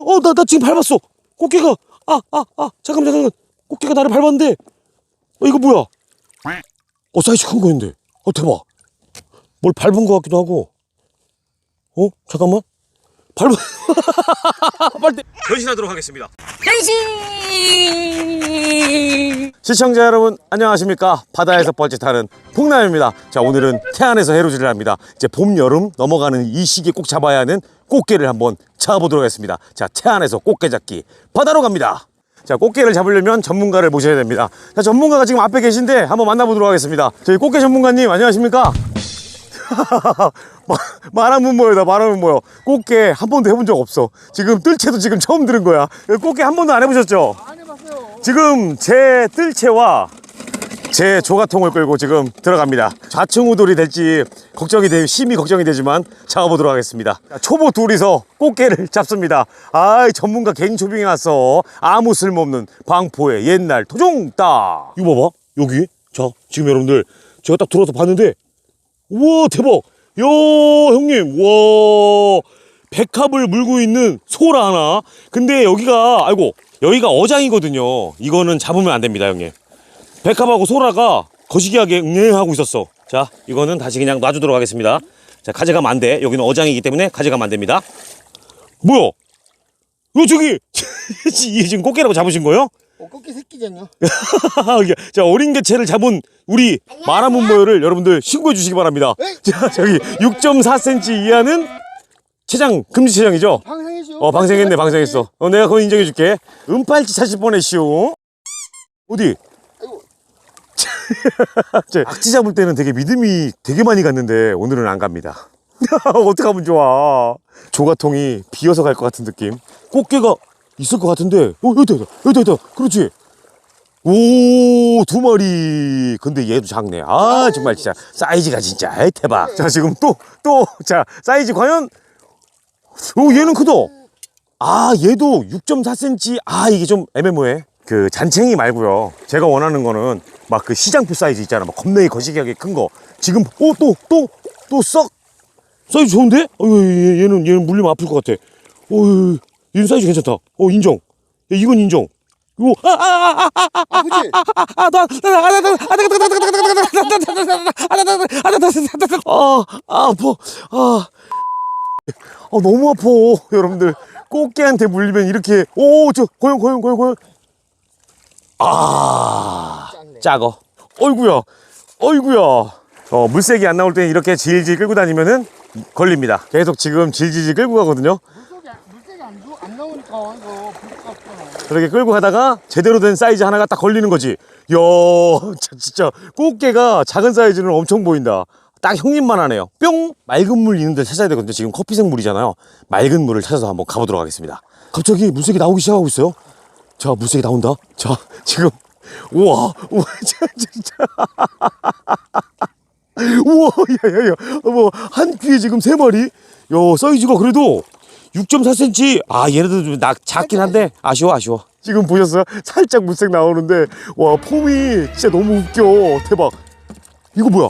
어, 나, 나 지금 밟았어. 꽃게가, 아, 아, 아, 잠깐만, 잠깐만. 꽃게가 나를 밟았는데, 어, 이거 뭐야? 어, 사이즈 큰 거였는데. 어, 대박. 뭘 밟은 것 같기도 하고. 어, 잠깐만. 밟은, 빨리. 변신하도록 하겠습니다. 시청자 여러분 안녕하십니까? 바다에서 뻘짓하는 풍남입니다. 자 오늘은 태안에서 해루질을 합니다. 이제 봄 여름 넘어가는 이 시기에 꼭 잡아야 하는 꽃게를 한번 잡아보도록 하겠습니다. 자 태안에서 꽃게 잡기 바다로 갑니다. 자 꽃게를 잡으려면 전문가를 모셔야 됩니다. 자 전문가가 지금 앞에 계신데 한번 만나보도록 하겠습니다. 저희 꽃게 전문가님 안녕하십니까 말하면 뭐여다 말하면 뭐여 꽃게 한 번도 해본 적 없어 지금 뜰채도 지금 처음 들은 거야 꽃게 한 번도 안 해보셨죠? 안 해봤어요. 지금 제 뜰채와 제 조가통을 끌고 지금 들어갑니다. 좌충우돌이 될지 걱정이 되, 심히 걱정이 되지만 잡아보도록 하겠습니다. 자, 초보 둘이서 꽃게를 잡습니다. 아이 전문가 개인 초빙이 왔어. 아무 쓸모없는 방포의 옛날 토종따. 이거 봐봐 여기. 자 지금 여러분들 제가 딱 들어와서 봤는데 우와 대박. 야 형님 와 백합을 물고 있는 소라 하나. 근데 여기가 아이고 여기가 어장이거든요. 이거는 잡으면 안 됩니다, 형님. 백합하고 소라가 거시기하게 응애 하고 있었어. 자, 이거는 다시 그냥 놔주도록 하겠습니다. 자, 가져가면 안 돼. 여기는 어장이기 때문에 가져가면 안 됩니다. 뭐야? 이거 저기 이게 지금 꽃게라고 잡으신 거예요? 어, 꽃게 새끼잖요. 자 어린 개체를 잡은 우리 마라문 모여를 여러분들 신고해 주시기 바랍니다. 자 저기 6.4cm 이하는 체장 금지 체장이죠? 방생이죠. 어 방생했네 방생했어. 어 내가 그거 인정해 줄게. 은팔찌 찾을 뻔했시오. 어디? 악지 잡을 때는 되게 믿음이 되게 많이 갔는데 오늘은 안 갑니다. 어떻게 하면 좋아? 조가통이 비어서 갈 것 같은 느낌. 꽃게가 있을 것 같은데. 어 여기다 여기다 여기다 여기다. 그렇지. 오, 두 마리. 근데 얘도 작네. 아, 정말 진짜 사이즈가 진짜 대박. 자, 지금 또, 또, 자, 사이즈 과연? 오, 얘는 크다. 아, 얘도 6.4cm. 아, 이게 좀 애매모해. 그 잔챙이 말고요. 제가 원하는 거는 막 그 시장표 사이즈 있잖아. 막 겁나게 거시기하게 큰 거. 지금, 오, 또, 또, 또 썩. 사이즈 좋은데? 어, 얘, 얘는, 얘는 물리면 아플 것 같아. 어, 이건 사이즈 괜찮다. 어, 인정. 야, 이건 인정. 이거, 아, 아, 아, 아, 아, 아, 그치? 아, 아, 나, 나, 나, 나, 나, 나, 아, 아, 아파. 아, 아, 너무 아파. 여러분들. 꽃게한테 물리면 이렇게, 오, 저, 고용, 고용, 고용, 고용. 아, 작어. 어이구야. 어이구야. 어, 물색이 안 나올 때 이렇게 질질 끌고 다니면은 걸립니다. 계속 지금 질질 끌고 가거든요. 그렇게 끌고 가다가 제대로 된 사이즈 하나가 딱 걸리는 거지. 이야, 자, 진짜 꽃게가 작은 사이즈는 엄청 보인다. 딱 형님만 하네요. 뿅! 맑은 물 있는 데 찾아야 되거든요. 지금 커피색 물이잖아요. 맑은 물을 찾아서 한번 가보도록 하겠습니다. 갑자기 물색이 나오기 시작하고 있어요. 자, 물색이 나온다. 자, 지금 우와, 우와, 진짜, 우와, 야야야, 뭐 한 귀에 지금 세 마리. 야, 사이즈가 그래도 6.4cm. 아, 얘네도 좀 나, 작긴 한데 아쉬워, 아쉬워. 지금 보셨어요? 살짝 물색 나오는데 와 폼이 진짜 너무 웃겨. 대박. 이거 뭐야?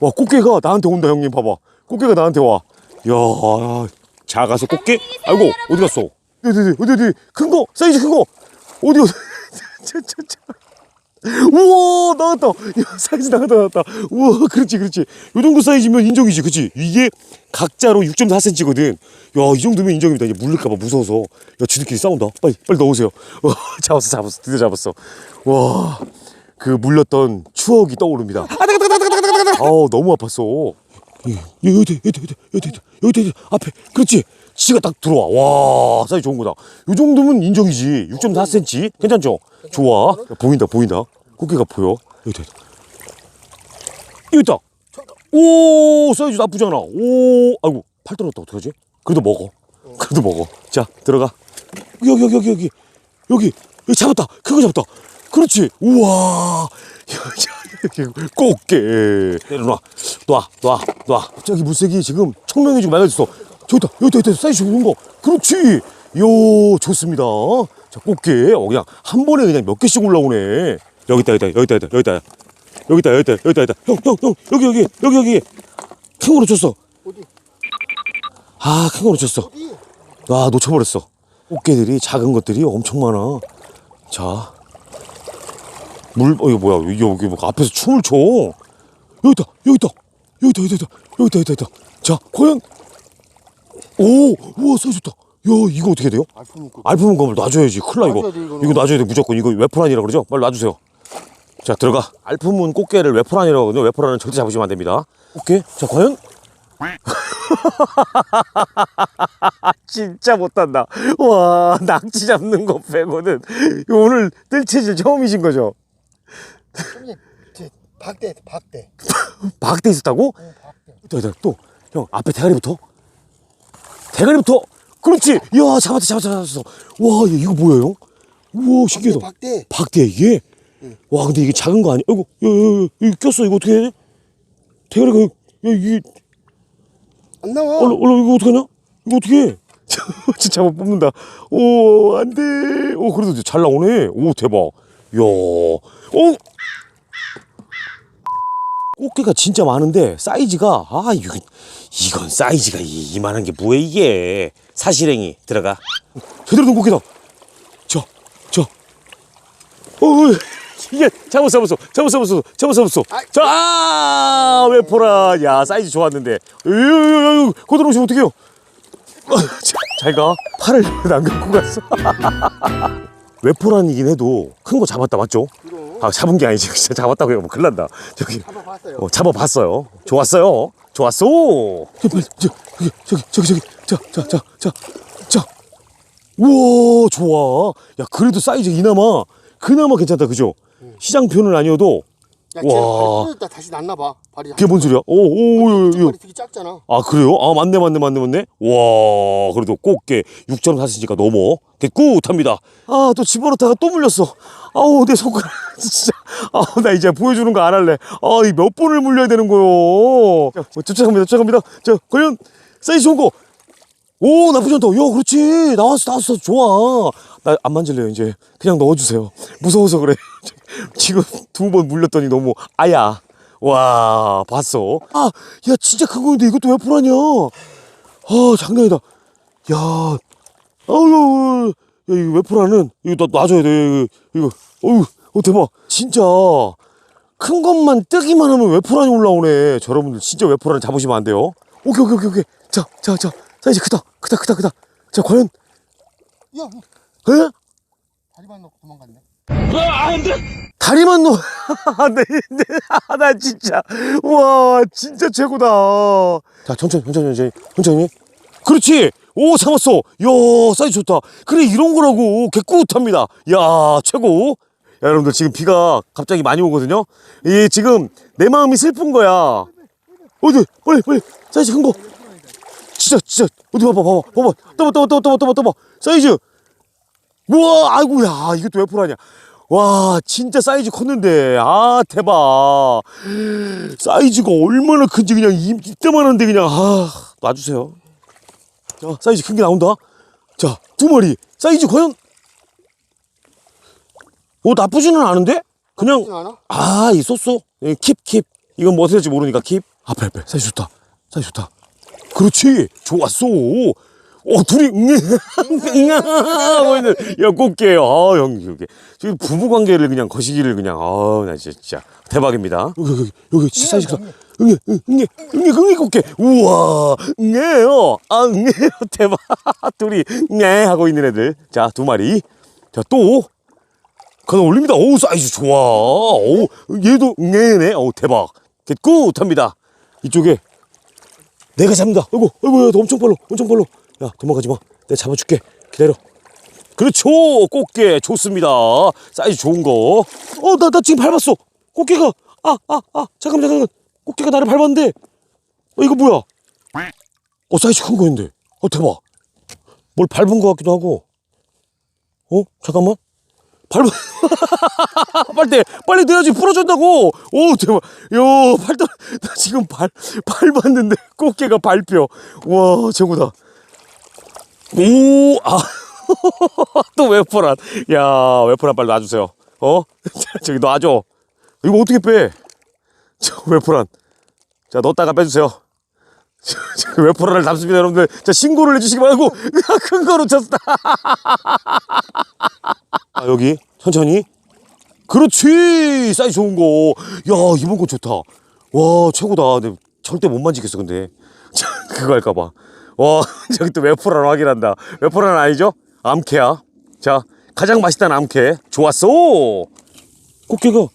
와 꽃게가 나한테 온다 형님 봐봐. 꽃게가 나한테 와. 야, 작아서 꽃게? 아이고 어디 갔어? 어디 어디 어디 어디 큰거 사이즈 큰거 어디 어디? 우와 나왔다. 야, 사이즈 나왔다 나왔다. 우와 그렇지 그렇지. 요 정도 사이즈면 인정이지 그치 이게 각자로 6.4cm거든. 야 이 정도면 인정입니다. 이제 물릴까봐 무서워서. 야 지들끼리 싸운다. 빨리 빨리 넣으세요. 와, 잡았어 잡았어. 드디어 잡았어. 와 그 물렸던 추억이 떠오릅니다. 아우 너무 아팠어. 여기 여기 여기 여기 여기 여기 앞에. 그렇지 지가 딱 들어와. 와 사이즈 좋은 거다. 요 정도면 인정이지. 6.4cm 괜찮죠? 좋아. 야, 보인다 보인다. 꽃게가 보여. 여기 있다 여기 있다. 오 사이즈 나쁘지 않아. 오 아이고 팔 떨어졌다. 어떡하지? 그래도 먹어. 그래도 먹어. 자 들어가. 여기 여기 여기 여기. 여기. 여기 잡았다. 그거 잡았다. 그렇지. 우와. 꽃게. 내려놔 놔 놔. 놔 저기 물색이 지금 청명해지고 맑아졌어 좋다. 여기 있다. 사이즈 좋은 거. 그렇지. 요, 좋습니다. 자, 꽃게. 어, 그냥 한 번에 그냥 몇 개씩 올라오네. 여기 있다, 여기 있다, 여기 있다, 여기 있다. 여기 있다, 여기 있다, 여기 있다, 여기 있다. 형, 형, 형. 여기, 여기, 여기, 여기. 캥거루 쳤어. 어디? 아, 캥거루 쳤어. 어디? 아, 놓쳐버렸어. 꽃게들이, 작은 것들이 엄청 많아. 자. 물, 어, 이거 뭐야. 여기, 여기, 뭐, 앞에서 춤을 춰. 여기 있다, 여기 있다. 여기 있다, 여기 있다, 여기 있다, 여기 있다. 자, 과연 오, 우와, 사이 좋다. 야, 이거 어떻게 돼요? 알프 문검을 놔줘야지. 큰일 나, 이거. 놔줘야 돼, 이거는. 이거 놔줘야 돼, 무조건. 이거 웨포란이라 그러죠? 빨리 놔주세요. 자, 들어가. 알프문 꽃게를 웨포란이라고 하거든요. 웨포란은 절대 잡으시면 안 됩니다. 꽃게? 자, 과연? 진짜 못한다. 와, 낙지 잡는 거 빼고는 오늘 뜰채질 처음이신 거죠? 형님, 제 박대, 박대. 박대 있었다고? 어, 박대. 또, 또, 또. 형, 앞에 대가리부터. 대가리부터. 그렇지. 이야, 잡았다, 잡았다, 잡았어. 와, 얘 이거 뭐예요? 우와, 신기하다. 박대. 박대, 이게? 와, 근데 이게 작은 거 아니야? 아이고, 야, 야, 야, 이거 꼈어. 이거 어떻게 해? 대가리가, 야, 이게, 안 나와. 얼른, 얼른, 이거 어떡하냐? 이거 어떻게 해? 진짜 못 뽑는다. 오, 안 돼. 오, 그래도 잘 나오네. 오, 대박. 야, 오! 꽃게가 진짜 많은데, 사이즈가, 아, 이건, 이건 사이즈가 이, 이만한 게 뭐야, 이게. 사실행이 들어가. 제대로 된 꽃게다. 자, 자. 어, 어, 이게, 잡았어, 잡았어, 잡았어, 잡았어, 잡았어, 잡았어. 자, 아, 웨포라. 야, 사이즈 좋았는데. 으으으으, 거들어 오시면 어떡해요? 어, 자, 잘 가. 팔을 안 갖고 갔어. 웨포란이긴 해도 큰 거 잡았다, 맞죠? 그럼. 아, 잡은 게 아니지. 진짜 잡았다고 해요. 뭐 큰일 난다. 저기, 잡아봤어요. 어, 잡아봤어요. 좋았어요. 좋았어. 저기, 저기, 저기, 저기, 저기, 자, 자, 자, 자, 자. 우와, 좋아. 야, 그래도 사이즈 이나마, 그나마 괜찮다, 그죠? 시장표는 아니어도, 야, 와. 쟤발 풀었다. 다시 났나 봐. 발이. 그게 뭔 소리야? 오, 오, 오, 오, 발이 되게 작잖아. 아 그래요? 아 맞네 맞네 맞네 맞네. 와 그래도 꽃게 6.4cm가 넘어 굿합니다. 아 또 집어넣다가 또 물렸어. 아우 내 손가락 진짜. 아우 나 이제 보여주는 거 안 할래. 아 이 몇 번을 물려야 되는 거요? 자 어, 쫓아갑니다 쫓아갑니다. 자 과연 사이즈 좋은 거 오 나쁘지 않다. 야 그렇지. 나왔어 나왔어. 좋아 나 안 만질래요 이제. 그냥 넣어주세요. 무서워서 그래. 지금 두 번 물렸더니 너무 아야. 와 봤어. 아 야 진짜 큰 거인데 이것도 왜 풀하냐 아 장난이다. 야 아유 야 이거 왜 풀하는 이거 나 놔줘야 돼 이거, 이거. 어유 어 대박. 진짜. 큰 것만 뜨기만 하면 웨포란이 올라오네. 저 여러분들 진짜 웨포란 잡으시면 안 돼요? 오케이 오케이 오케이 오케이. 자자자. 사이즈 크다. 크다 크다 크다. 자 과연. 야, 에? 다리만 넣고 도망갔네. 다리만 놓, 네, 네, 아, 나 진짜, 와, 진짜 최고다. 자, 천천히, 천천히, 천천히, 천천히. 그렇지! 오, 잡았어! 야 사이즈 좋다. 그래, 이런 거라고. 개꿀합니다. 야 최고. 야, 여러분들, 지금 비가 갑자기 많이 오거든요? 이, 지금, 내 마음이 슬픈 거야. 어디, 빨리, 빨리, 사이즈 큰 거. 진짜, 진짜, 어디 봐봐, 봐봐, 봐봐. 떠봐, 떠봐, 떠봐, 떠봐, 떠봐, 떠봐. 사이즈. 우와, 아이고, 야, 이것도 왜 풀하냐. 와, 진짜 사이즈 컸는데. 아, 대박. 사이즈가 얼마나 큰지 그냥 이- 이때만한데 그냥, 아, 놔주세요. 자, 사이즈 큰 게 나온다. 자, 두 마리. 사이즈 과연? 오, 나쁘지는 않은데? 그냥, 나쁘진 않아? 아, 이 쏘쏘. 예, 킵, 킵. 이건 뭐 어떻게 될지 모르니까 킵. 앞에, 앞에. 사이즈 좋다. 사이즈 좋다. 그렇지. 좋았어. 어, 둘이, 응애, 응애, 보이는, 야, 꽃게요. 아, 형, 이게. 지금 부부 관계를 그냥 거시기를 그냥, 아, 나 진짜. 대박입니다. 여기, 여기, 여기, 진짜 사이즈 크다. 응애, 응, 응애, 응애, 응애 꽃게. 우와, 응애요. 아, 응애요. 대박. 둘이, 응애 하고 있는 애들. 자, 두 마리. 자, 또. 가다 올립니다. 오 사이즈 좋아. 오 얘도 응애네. 오 대박. 굿 합니다. 이쪽에 내가 잡는다. 아이고 아이고 야, 너 엄청 빨라. 엄청 빨라. 야 도망가지 마. 내가 잡아줄게. 기다려. 그렇죠. 꽃게 좋습니다. 사이즈 좋은 거. 어나나 지금 밟았어. 꽃게가 아아 아 잠깐만 잠깐만. 꽃게가 나를 밟았는데. 어 이거 뭐야? 어 사이즈 큰 거인데. 어 대박. 뭘 밟은 것 같기도 하고. 어 잠깐만. 밟아. 빨리 빨리 내야지 부러진다고. 오 대박. 요 팔도 나 지금 발 밟았는데 꽃게가 밟혀. 와 최고다. 오 아. 또 웨퍼란. 야 웨퍼란 빨리 놔주세요. 어 저기 놔줘. 이거 어떻게 빼? 저 웨퍼란. 자 넣었다가 빼주세요. 웨포라를 담습니다 여러분들 자 신고를 해주시기 바라고 큰 거 놓쳤다 아, 여기 천천히 그렇지 사이즈 좋은 거 야 이번 거 좋다 와 최고다 근데 절대 못 만지겠어 근데 자, 그거 할까봐 와 저기 또 웨포라로 확인한다 웨포라는 아니죠 암캐야 자 가장 맛있다는 암캐 좋았어 꽃게가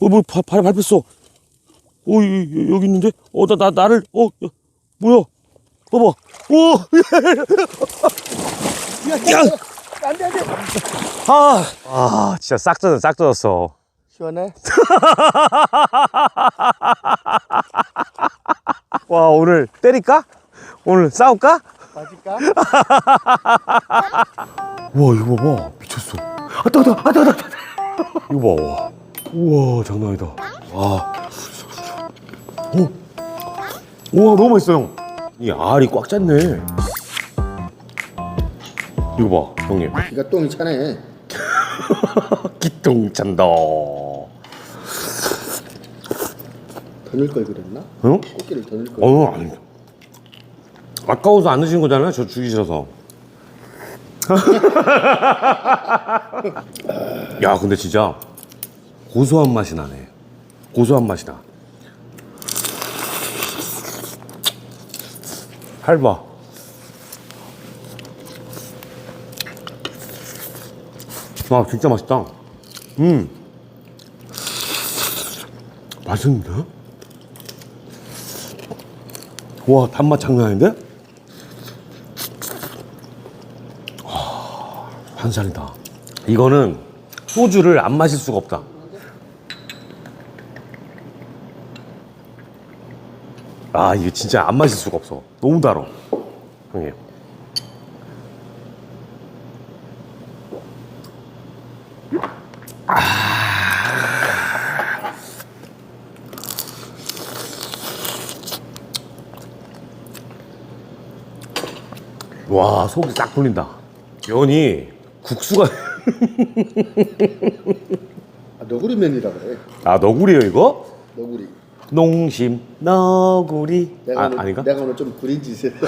어뭐 발 밟혔어 어, 여, 여기 있는데? 어, 나, 나, 나 를, 어, 야, 뭐야? 봐봐. 오! 야! 안돼 안돼. 아, 아, 진짜 싹 젖어, 싹 젖었어. 시원해? 와, 오늘 때릴까? 오늘 싸울까? 맞을까? 와, 이거 봐봐. 미쳤어. 아, 따, 따, 아, 따, 따, 따. 이거 봐. 와. 우와, 장난 아니다. 와. 오. 우와, 너무 맛있어, 형. 이 알이 꽉 찼네. 이거 봐, 형님. 네가 똥이 차네. 기똥 찬다. 더 넣을 걸 그랬나? 응? 꽃게를 더 넣을 걸. 어, 아니. 아까워서 안 드신 거잖아요. 저 싫어서. 야, 근데 진짜 고소한 맛이 나네. 고소한 맛이 나. 할바. 와, 진짜 맛있다. 음. 맛있는데? 와 단맛 장난 아닌데? 와, 환상이다. 이거는 소주를 안 마실 수가 없다. 아 이게 진짜 안 마실 수가 없어. 너무 달아 형님 와 속이 싹 풀린다 면이 국수가 아, 너구리면이라 그래. 아 너구리요 이거? 너구리. 농심 너구리 내가 아 오늘, 아닌가? 내가 오늘 좀 구린 짓을.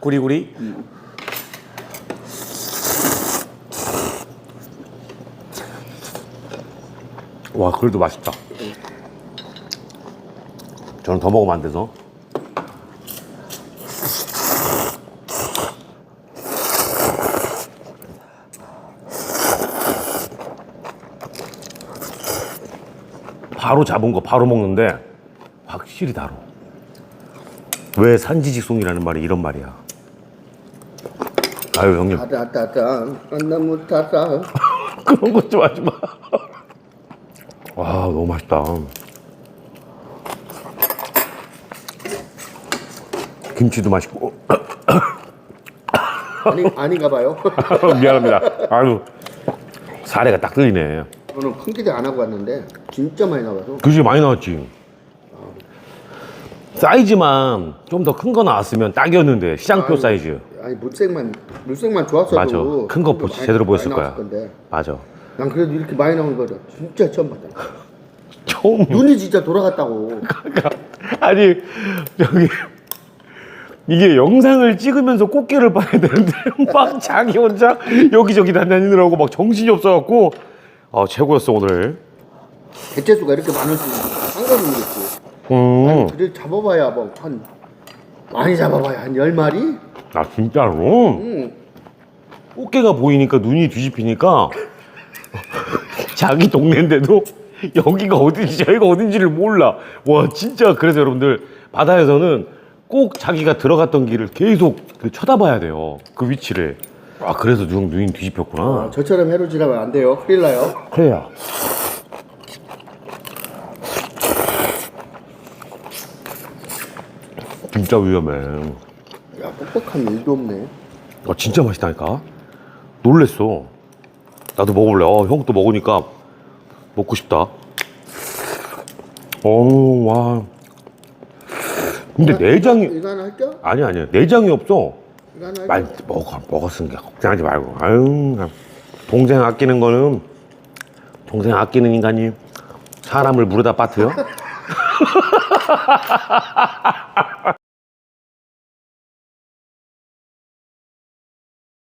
구리구리 와 그래도 맛있다 저는 더 먹으면 안 돼서 바로 잡은 거 바로 먹는데 확실히 다르 왜 산지직송이라는 말이 이런 말이야 아유 형님 너무. 그런 것 좀 하지 마. 와, 너무 맛있다. 김치도 맛있고. 아니 아닌가 봐요. 미안합니다. 아유, 사례가 딱 들리네. 오늘 큰 기대 안 하고 왔는데 진짜 많이 나와서 그지 많이 나왔지. 사이즈만 좀 더 큰 거 나왔으면 딱이었는데 시장표 아유. 사이즈. 아니 물색만 물색만 좋았어도 맞아. 큰거 좀 보시- 많이- 제대로 많이 보였을 거야. 나왔을 건데 맞아. 난 그래도 이렇게 많이 나오는 거를 진짜 처음 봤다. 처음. 눈이 진짜 돌아갔다고. 아니 저기 이게 영상을 찍으면서 꽃게를 봐야 되는데 막 자기 혼자 여기저기 다니느라고 막 정신이 없어갖고 아 최고였어 오늘. 개체수가 이렇게 많을 줄은 상관이 모르겠지. 음. 그래 잡아봐야 뭐한 많이 잡아봐야 한 열 마리? 아 진짜로 응. 꽃게가 보이니까 눈이 뒤집히니까 자기 동네인데도 여기가 어딘지 저기가 어딘지를 몰라. 와 진짜 그래서 여러분들 바다에서는 꼭 자기가 들어갔던 길을 계속 그 쳐다봐야 돼요. 그 위치를. 아 그래서 눈 눈이 뒤집혔구나. 저처럼 해로지라면 안 돼요. 큰일 나요. 그래야. 진짜 위험해. 야 뻑뻑한 일도 없네. 아, 진짜 맛있다니까. 놀랬어. 나도 먹어볼래. 어, 형 또 먹으니까 먹고 싶다. 어, 와. 근데 내장이 이거 하나 할게요? 아니 아니 내장이 없어. 이거 하나? 많이 먹어 먹었으니까 걱정하지 말고. 아유, 동생 아끼는 거는 동생 아끼는 인간이 사람을 물에다 빠트려?